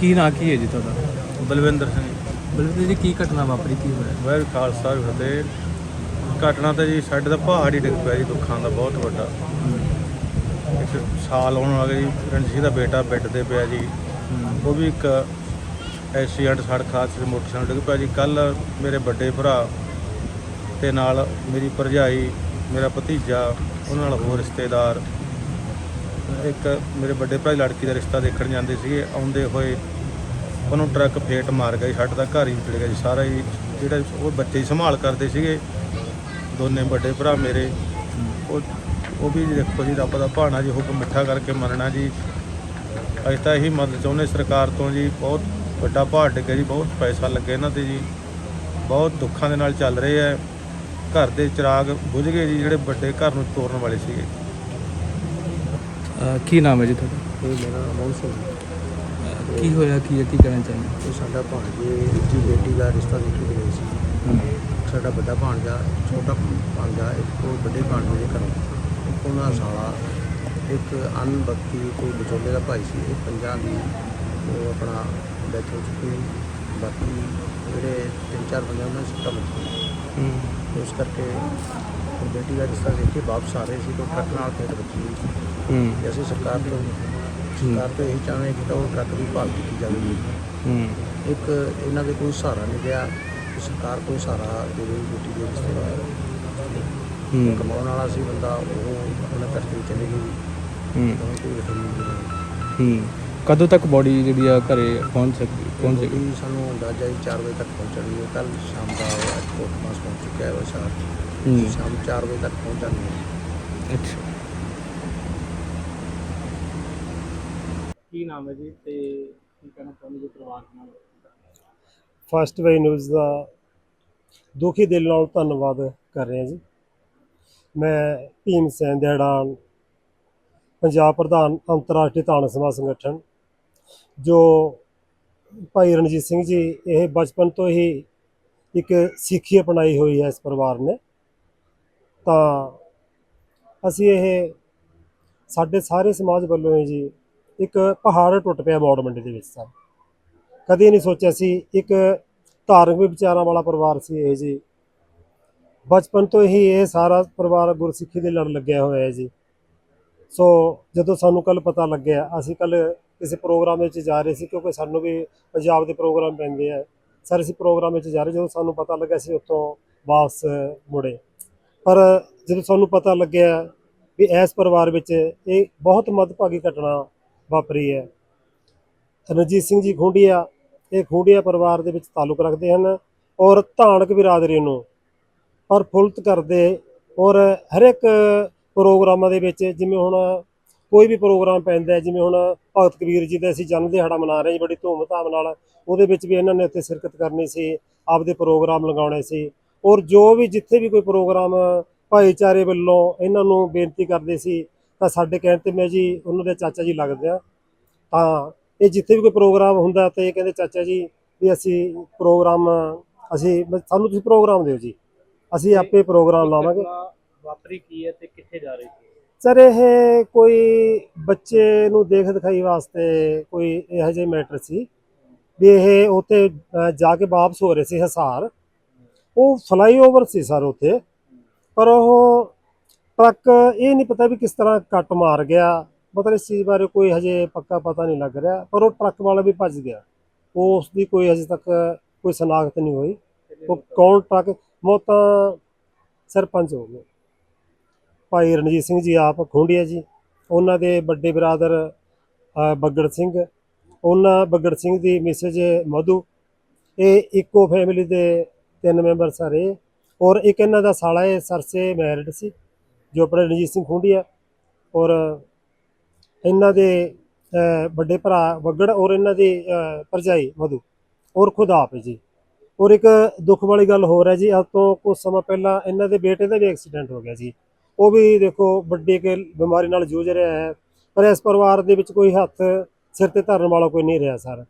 ਕੀ ਨਾਂ ਕੀ ਹੈ ਜੀ ਤੁਹਾਡਾ? ਬਲਵਿੰਦਰ ਸਿੰਘ। ਬਲਵਿੰਦਰ ਜੀ ਕੀ ਘਟਨਾ ਵਾਪਰੀ ਕੀ ਹੋਇਆ? ਵਾਹਿਗੁਰੂ ਖਾਲਸਾ ਵਾਹਿਗੁਰੂ ਫਤਿਹ। ਘਟਨਾ ਤਾਂ ਜੀ ਸਾਡੇ ਦਾ ਪਹਾੜ ਹੀ ਡਿੱਗ ਪਿਆ ਜੀ ਦੁੱਖਾਂ ਦਾ ਬਹੁਤ ਵੱਡਾ। ਇੱਕ ਸਾਲ ਆਉਣ ਵਾਲਾ ਜੀ ਰਣਜੀਤ ਦਾ ਬੇਟਾ ਬੈੱਡ ਤੇ ਪਿਆ ਜੀ। ਉਹ ਵੀ ਇੱਕ ਐਕਸੀਡੈਂਟ ਸੜਕ ਹਾਦਸੇ 'ਚ ਮੋਟਰਸਾਈਕਲ ਡਿੱਗ ਪਿਆ ਜੀ। ਕੱਲ ਮੇਰੇ ਵੱਡੇ ਭਰਾ ਤੇ ਨਾਲ ਮੇਰੀ ਭਰਜਾਈ ਮੇਰਾ ਭਤੀਜਾ ਉਹਨਾਂ ਨਾਲ ਹੋਰ ਰਿਸ਼ਤੇਦਾਰ ਇੱਕ ਮੇਰੇ ਵੱਡੇ ਭਰਾ ਦੀ ਲੜਕੀ ਦਾ ਰਿਸ਼ਤਾ ਦੇਖਣ ਜਾਂਦੇ ਸੀਗੇ, ਆਉਂਦੇ ਹੋਏ ਉਹਨੂੰ ਟਰੱਕ ਫੇਟ ਮਾਰ ਗਿਆ ਜੀ ਸਾਡਾ ਤਾਂ ਘਰ ਹੀ ਉੱਜੜ ਗਿਆ ਜੀ, ਸਾਰਾ ਹੀ ਜਿਹੜਾ ਉਹ ਬੱਚੇ ਹੀ ਸੰਭਾਲ ਕਰਦੇ ਸੀਗੇ, ਦੋਨੇ ਵੱਡੇ ਭਰਾ ਮੇਰੇ। ਉਹ ਉਹ ਵੀ ਦੇਖੋ ਜੀ, ਰੱਬ ਦਾ ਭਾਣਾ ਜੀ, ਹੁਕਮ ਮਿੱਠਾ ਕਰਕੇ ਮੰਨਣਾ ਜੀ। ਅਸੀਂ ਤਾਂ ਇਹੀ ਮਦਦ ਚਾਹੁੰਦੇ ਸਰਕਾਰ ਤੋਂ ਜੀ, ਬਹੁਤ ਵੱਡਾ ਪਹਾੜ ਡਿੱਗਿਆ ਜੀ, ਬਹੁਤ ਪੈਸਾ ਲੱਗਿਆ ਇਹਨਾਂ ਤੇ ਜੀ। ਬਹੁਤ ਦੁੱਖਾਂ ਦੇ ਨਾਲ ਚੱਲ ਰਹੇ ਆ। ਘਰ ਦੇ ਚਿਰਾਗ ਬੁਝ ਗਏ ਜੀ, ਜਿਹੜੇ ਵੱਡੇ ਘਰ ਨੂੰ ਤੋੜਨ ਵਾਲੇ ਸੀਗੇ। ਅਹ ਕੀ ਨਾਮ ਹੈ ਜੀ ਤੁਹਾਡਾ? ਇਹ ਮੇਰਾ ਅਮੋਲ ਸਿੰਘ ਅਹ ਕੀ ਹੋਇਆ ਕੀ ਹੈ ਕੀ ਕਹਿਣਾ ਚਾਹੁੰਦੇ ਇਹ ਸਾਡਾ ਭਾਣਜੇ ਦੀ ਬੇਟੀ ਦਾ ਰਿਸ਼ਤਾ ਦੇਖੀ ਗਏ ਸੀ। ਸਾਡਾ ਵੱਡਾ ਭਾਣਜਾ ਛੋਟਾ ਭਾਣਜਾ ਇੱਕ ਉਹ ਵੱਡੇ ਭਾਣਜੇ ਦੇ ਘਰੋਂ। ਇੱਕ ਉਹਨਾਂ ਦਾ ਸਾਲਾ ਇੱਕ ਅਨਬਖਤੀ ਕੋਈ ਵਿਚੋਲੇ ਦਾ ਭਾਈ ਸੀ ਇਹ ਪੰਜਾਂ ਦੀ ਉਹ ਆਪਣਾ ਡੈਥ ਹੋ ਚੁੱਕੀ ਬਾਕੀ ਜਿਹੜੇ ਤਿੰਨ ਚਾਰ ਬੰਦੇ ਉਹਨਾਂ ਦੀ ਸੱਟਾਂ ਵੱਜੀਆਂ। ਤੇ ਉਸ ਕਰਕੇ ਬੇਟੀ ਦਾ ਰਿਸ਼ਤਾ ਦੇਖ ਕੇ ਵਾਪਸ ਆ ਰਹੇ ਸੀ ਤਾਂ ਟਰੱਕ ਨਾਲ ਫੇਟ ਵੱਜੀ ਹੂੰ। ਤੇ ਅਸੀਂ ਸਰਕਾਰ ਤੋਂ ਸਰਕਾਰ ਤੋਂ ਇਹੀ ਚਾਹੁੰਦੇ ਕਿ ਤਾਂ ਉਹ ਟਰੱਕ ਦੀ ਭਾਲ ਕੀਤੀ ਜਾਵੇ। ਹੂੰ। ਇੱਕ ਇਹਨਾਂ ਦੇ ਕੋਈ ਸਹਾਰਾ ਨਹੀਂ ਕਿ ਸਰਕਾਰ ਕੋਈ ਸਹਾਰਾ ਦੇਵੇ ਬੇਟੀ ਦੇ ਰਿਸ਼ਤੇਦਾਰ ਹੂੰ। ਕਮਾਉਣ ਵਾਲਾ ਸੀ ਬੰਦਾ ਉਹ ਆਪਣਾ ਕਰਕੇ ਚਲੇ ਗਈ ਹੂੰ। ਹੂੰ। ਕਦੋਂ ਤੱਕ ਬੋਡੀ ਜਿਹੜੀ ਆ ਘਰੇ ਪਹੁੰਚ ਸਕਦੀ ਪਹੁੰਚ ਬੋਡੀ ਸਾਨੂੰ ਅੰਦਾਜ਼ਾ ਹੀ 4 ਵਜੇ ਤੱਕ ਪਹੁੰਚਣੀ ਹੈ। ਕੱਲ ਸ਼ਾਮ ਦਾ ਅੱਜ ਕੋਟ ਪਾਸ ਪਹੁੰਚ ਚੁੱਕਿਆ ਹੈ ਵੈਸਾ ਸ਼ਾਮ 4 ਵਜੇ ਤੱਕ ਪਹੁੰਚ ਜਾਣੀ ਹੈ ਅੱਛਾ। ਕੀ ਨਾਮ ਹੈ ਜੀ ਤੇ ਕੀ ਕਹਿਣਾ ਚਾਹੁੰਦੇ ਜੀ ਪਰਿਵਾਰ ਨਾਲ? ਫਸਟ ਵੇ ਨਿਊਜ਼ ਦਾ ਦੁਖੀ ਦਿਲ ਨਾਲ ਧੰਨਵਾਦ ਕਰ ਰਿਹਾ ਜੀ। ਮੈਂ ਭੀਮ ਸੈਨ ਦਿਹਾੜਾਨ ਪੰਜਾਬ ਪ੍ਰਧਾਨ ਅੰਤਰਰਾਸ਼ਟਰੀ ਤਾਣ ਸਮਾਜ ਸੰਗਠਨ ਜੋ ਭਾਈ ਰਣਜੀਤ ਸਿੰਘ ਜੀ ਇਹ ਬਚਪਨ ਤੋਂ ਹੀ ਇੱਕ ਸਿੱਖੀ ਅਪਣਾਈ ਹੋਈ ਹੈ ਇਸ ਪਰਿਵਾਰ ਨੇ। ਤਾਂ ਅਸੀਂ ਇਹ ਸਾਡੇ ਸਾਰੇ ਸਮਾਜ ਵੱਲੋਂ ਹੀ ਜੀ ਇੱਕ ਪਹਾੜ ਟੁੱਟ ਪਿਆ ਮੌੜ ਮੰਡੀ ਦੇ ਵਿੱਚ ਸਰ ਕਦੇ ਨਹੀਂ ਸੋਚਿਆ ਸੀ, ਇੱਕ ਧਾਰਮਿਕ ਵਿਚਾਰਾਂ ਵਾਲਾ ਪਰਿਵਾਰ ਸੀ ਇਹ ਜੀ। ਬਚਪਨ ਤੋਂ ਹੀ ਇਹ ਸਾਰਾ ਪਰਿਵਾਰ ਗੁਰਸਿੱਖੀ ਦੇ ਲੜ ਲੱਗਿਆ ਹੋਇਆ ਹੈ ਜੀ। ਸੋ ਜਦੋਂ ਸਾਨੂੰ ਕੱਲ ਪਤਾ ਲੱਗਿਆ, ਅਸੀਂ ਕੱਲ ਕਿਸੇ ਪ੍ਰੋਗਰਾਮ ਵਿੱਚ ਜਾ ਰਹੇ ਸੀ ਕਿਉਂਕਿ ਸਾਨੂੰ ਵੀ ਪੰਜਾਬ ਦੇ ਪ੍ਰੋਗਰਾਮ ਪੈਂਦੇ ਆ। ਸਰ, ਅਸੀਂ ਪ੍ਰੋਗਰਾਮ ਵਿੱਚ ਜਾ ਰਹੇ, ਜਦੋਂ ਸਾਨੂੰ ਪਤਾ ਲੱਗਿਆ ਸੀ ਉੱਥੋਂ ਵਾਪਸ ਮੁੜੇ। ਪਰ ਜਦੋਂ ਸਾਨੂੰ ਪਤਾ ਲੱਗਿਆ ਵੀ ਇਸ ਪਰਿਵਾਰ ਵਿੱਚ ਇਹ ਬਹੁਤ ਮੱਦਭਾਗੀ ਘਟਨਾ ਵਾਪਰੀ ਹੈ। ਰਣਜੀਤ ਸਿੰਘ ਜੀ ਖੁੰਡੀਆ, ਇਹ ਖੁੰਡੀਆ ਪਰਿਵਾਰ ਦੇ ਵਿੱਚ ਤਾਲੁਕ ਰੱਖਦੇ ਹਨ ਔਰ ਧਾਨਕ ਬਿਰਾਦਰੀ ਨੂੰ ਪ੍ਰਫੁੱਲਤ ਕਰਦੇ ਔਰ ਹਰ ਇੱਕ ਪ੍ਰੋਗਰਾਮਾਂ ਦੇ ਵਿੱਚ ਜਿਵੇਂ ਹੁਣ ਕੋਈ ਵੀ ਪ੍ਰੋਗਰਾਮ ਪੈਂਦਾ ਜਿਵੇਂ ਹੁਣ ਭਗਤ ਕਬੀਰ ਜੀ ਦਾ ਅਸੀਂ ਜਨਮ ਦਿਹਾੜਾ ਮਨਾ ਰਹੇ ਹਾਂ ਜੀ ਬੜੀ ਧੂਮ-ਧਾਮ ਨਾਲ ਉਹਦੇ ਵਿੱਚ ਵੀ ਇਹਨਾਂ ਨੇ ਉੱਥੇ ਸ਼ਿਰਕਤ ਕਰਨੀ ਸੀ, ਆਪਦੇ ਪ੍ਰੋਗਰਾਮ ਲਗਾਉਣੇ ਸੀ। ਔਰ ਜੋ ਵੀ ਜਿੱਥੇ ਵੀ ਕੋਈ ਪ੍ਰੋਗਰਾਮ ਭਾਈਚਾਰੇ ਵੱਲੋਂ ਇਹਨਾਂ ਨੂੰ ਬੇਨਤੀ ਕਰਦੇ ਸੀ ਤਾਂ ਸਾਡੇ ਕਹਿਣ ਤੇ ਮੈਂ ਜੀ ਉਹਨਾਂ ਦੇ ਚਾਚਾ ਜੀ ਲੱਗਦੇ ਆ। ਤਾਂ ਇਹ ਜਿੱਥੇ ਵੀ ਕੋਈ ਪ੍ਰੋਗਰਾਮ ਹੁੰਦਾ ਤੇ ਇਹ ਕਹਿੰਦੇ ਚਾਚਾ ਜੀ ਵੀ ਅਸੀਂ ਪ੍ਰੋਗਰਾਮ ਅਸੀਂ ਸਾਨੂੰ ਤੁਸੀਂ ਪ੍ਰੋਗਰਾਮ ਦਿਓ ਜੀ। ਅਸੀਂ ਆਪੇ ਪ੍ਰੋਗਰਾਮ ਲਾਵਾਂਗੇ। ਵਾਪਰੀ ਕੀ ਹੈ ਤੇ ਕਿੱਥੇ ਜਾ ਰਹੀ ਸੀ? ਸਰ ਇਹ ਕੋਈ ਬੱਚੇ ਨੂੰ ਦੇਖ ਦਿਖਾਈ ਵਾਸਤੇ ਕੋਈ ਇਹੋ ਜਿਹੀ ਮੈਟਰ ਸੀ ਵੀ ਇਹ ਉੱਥੇ ਜਾ ਕੇ ਵਾਪਸ ਹੋ ਰਹੇ ਸੀ ਹਿਸਾਰ। ਉਹ ਫਲਾਈਓਵਰ ਸੀ ਸਰ ਉੱਥੇ। ਪਰ ਉਹ ਟਰੱਕ ਇਹ ਨਹੀਂ ਪਤਾ ਵੀ ਕਿਸ ਤਰ੍ਹਾਂ ਕੱਟ ਮਾਰ ਗਿਆ। ਮਤਲਬ ਇਸ ਚੀਜ਼ ਬਾਰੇ ਕੋਈ ਹਜੇ ਪੱਕਾ ਪਤਾ ਨਹੀਂ ਲੱਗ ਰਿਹਾ। ਪਰ ਉਹ ਟਰੱਕ ਵਾਲਾ ਵੀ ਭੱਜ ਗਿਆ। ਉਹ ਉਸ ਦੀ ਕੋਈ ਹਜੇ ਤੱਕ ਕੋਈ ਸ਼ਨਾਖਤ ਨਹੀਂ ਹੋਈ। ਉਹ ਕੌਣ ਟਰੱਕ? ਮੌਤਾਂ ਸਰਪੰਚ ਹੋ ਗਏ। ਭਾਈ ਰਣਜੀਤ ਸਿੰਘ ਜੀ ਆਪ ਖੁੰਡੀਆ ਜੀ। ਉਹਨਾਂ ਦੇ ਵੱਡੇ ਬਰਾਦਰ ਬੱਗੜ ਸਿੰਘ। ਉਹਨਾਂ, ਬੱਗੜ ਸਿੰਘ ਦੀ ਮਿਸਜ ਮਧੂ। ਇਹ ਇੱਕੋ ਫੈਮਿਲੀ ਦੇ ਤਿੰਨ ਮੈਂਬਰ ਸਾਰੇ। ਔਰ ਇੱਕ ਇਹਨਾਂ ਦਾ ਸਾਲਾ ਹੈ ਸਰਸੇ ਮੈਰਿਡ ਸੀ ਜੋ ਆਪਣੇ ਰਣਜੀਤ ਸਿੰਘ ਖੁੰਡੀਆ ਔਰ ਇਹਨਾਂ ਦੇ ਵੱਡੇ ਭਰਾ ਬੱਗੜ ਔਰ ਇਹਨਾਂ ਦੀ ਅ, ਭਰਜਾਈ ਮਧੂ। ਔਰ ਖੁਦ ਆਪ ਜੀ। ਔਰ ਇੱਕ ਦੁੱਖ ਵਾਲੀ ਗੱਲ ਹੋਰ ਹੈ ਜੀ ਅੱਜ ਤੋਂ ਕੁਝ ਸਮਾਂ ਪਹਿਲਾਂ ਇਹਨਾਂ ਦੇ ਬੇਟੇ ਦਾ ਵੀ ਐਕਸੀਡੈਂਟ ਹੋ ਗਿਆ ਜੀ। ਉਹ ਵੀ ਦੇਖੋ ਵੱਡੀ ਕੇ ਬਿਮਾਰੀ ਨਾਲ ਜੂਝ ਰਿਹਾ ਹੈ ਪਰ ਇਸ ਪਰਿਵਾਰ ਦੇ ਵਿੱਚ ਕੋਈ ਹੱਥ ਸਿਰ ਤੇ ਧਰਨ ਵਾਲਾ ਕੋਈ ਨਹੀਂ ਰਿਹਾ ਸਰ।